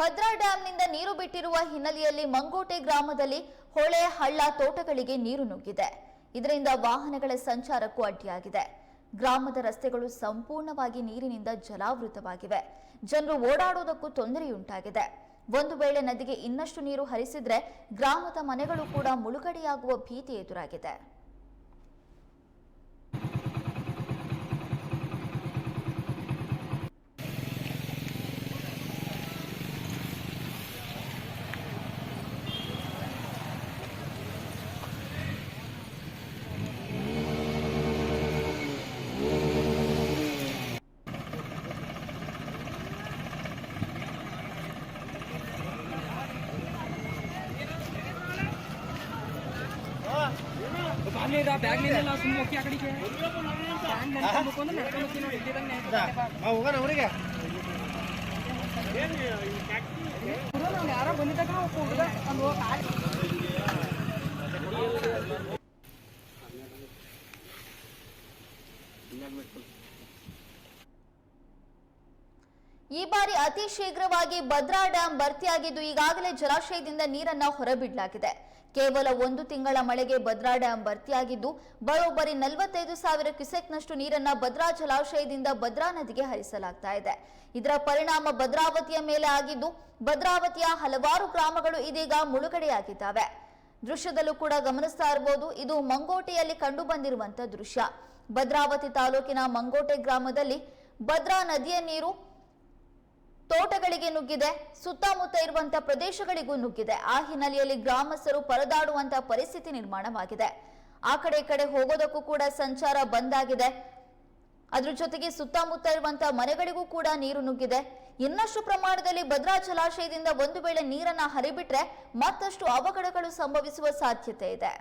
ಭದ್ರಾ ಡ್ಯಾಂನಿಂದ ನೀರು ಬಿಟ್ಟಿರುವ ಹಿನ್ನೆಲೆಯಲ್ಲಿ ಮಂಗೋಟೆ ಗ್ರಾಮದಲ್ಲಿ ಹೊಳೆ, ಹಳ್ಳ ತೋಟಗಳಿಗೆ ನೀರು ನುಗ್ಗಿದೆ. ಇದರಿಂದ ವಾಹನಗಳ ಸಂಚಾರಕ್ಕೂ ಅಡ್ಡಿಯಾಗಿದೆ. ಗ್ರಾಮದ ರಸ್ತೆಗಳು ಸಂಪೂರ್ಣವಾಗಿ ನೀರಿನಿಂದ ಜಲಾವೃತವಾಗಿವೆ. ಜನರು ಓಡಾಡುವುದಕ್ಕೂ ತೊಂದರೆಯುಂಟಾಗಿದೆ. ಒಂದು ವೇಳೆ ನದಿಗೆ ಇನ್ನಷ್ಟು ನೀರು ಹರಿಸಿದ್ರೆ ಗ್ರಾಮದ ಮನೆಗಳು ಕೂಡ ಮುಳುಗಡೆಯಾಗುವ ಭೀತಿ ಎದುರಾಗಿದೆ. ಬ್ಯಾಗ್ಲಿಂದ ಬ್ಯಾಗ್ಲಿಂದ ಸುಮ್ಮನೆ ಹೋಗಿ ಆ ಕಡೆಗೆ. ಬ್ಯಾಗ್ ನಡ್ಕೊಂಡು ಬಂದು ನಡ್ಕೊಂಡು ಇಲ್ಲಿದಂಗೆ ಹೋಗೋಣ ಅವರಿಗೆ ಯಾರೋ ಬಂದಿದ್ದಾಗ ಹೋಗುದ ಅಲ್ಲಿ ಹೋಗಿ ಈ ಬಾರಿ ಅತಿ ಶೀಘ್ರವಾಗಿ ಭದ್ರಾ ಡ್ಯಾಂ ಭರ್ತಿಯಾಗಿದ್ದು ಈಗಾಗಲೇ ಜಲಾಶಯದಿಂದ ನೀರನ್ನ ಹೊರಬಿಡಲಾಗಿದೆ. ಕೇವಲ ಒಂದು ತಿಂಗಳ ಮಳೆಗೆ ಭದ್ರಾ ಡ್ಯಾಂ ಭರ್ತಿಯಾಗಿದ್ದು, ಬರೋಬ್ಬರಿ ನಲವತ್ತೈದು ಸಾವಿರ ಕ್ಯುಸೆಕ್ನಷ್ಟು ನೀರನ್ನ ಭದ್ರಾ ಜಲಾಶಯದಿಂದ ಭದ್ರಾ ನದಿಗೆ ಹರಿಸಲಾಗ್ತಾ ಇದೆ. ಇದರ ಪರಿಣಾಮ ಭದ್ರಾವತಿಯ ಮೇಲೆ ಆಗಿದ್ದು, ಭದ್ರಾವತಿಯ ಹಲವಾರು ಗ್ರಾಮಗಳು ಇದೀಗ ಮುಳುಗಡೆಯಾಗಿದ್ದಾವೆ. ದೃಶ್ಯದಲ್ಲೂ ಕೂಡ ಗಮನಿಸ್ತಾ ಇರಬಹುದು ಇದು ಮಂಗೋಟೆಯಲ್ಲಿ ಕಂಡು ಬಂದಿರುವಂತಹ ದೃಶ್ಯ. ಭದ್ರಾವತಿ ತಾಲೂಕಿನ ಮಂಗೋಟೆ ಗ್ರಾಮದಲ್ಲಿ ಭದ್ರಾ ನದಿಯ ನೀರು ತೋಟಗಳಿಗೆ ನುಗ್ಗಿದೆ, ಸುತ್ತಮುತ್ತ ಇರುವಂತಹ ಪ್ರದೇಶಗಳಿಗೂ ನುಗ್ಗಿದೆ. ಆ ಹಿನ್ನೆಲೆಯಲ್ಲಿ ಗ್ರಾಮಸ್ಥರು ಪರದಾಡುವಂತಹ ಪರಿಸ್ಥಿತಿ ನಿರ್ಮಾಣವಾಗಿದೆ. ಆ ಕಡೆ ಈ ಕಡೆ ಹೋಗೋದಕ್ಕೂ ಕೂಡ ಸಂಚಾರ ಬಂದ್ ಆಗಿದೆ. ಅದ್ರ ಜೊತೆಗೆ ಸುತ್ತಮುತ್ತ ಇರುವಂತಹ ಮನೆಗಳಿಗೂ ಕೂಡ ನೀರು ನುಗ್ಗಿದೆ. ಇನ್ನಷ್ಟು ಪ್ರಮಾಣದಲ್ಲಿ ಭದ್ರಾ ಜಲಾಶಯದಿಂದ ಒಂದು ವೇಳೆ ನೀರನ್ನ ಹರಿಬಿಟ್ರೆ ಮತ್ತಷ್ಟು ಅವಘಡಗಳು ಸಂಭವಿಸುವ ಸಾಧ್ಯತೆ ಇದೆ.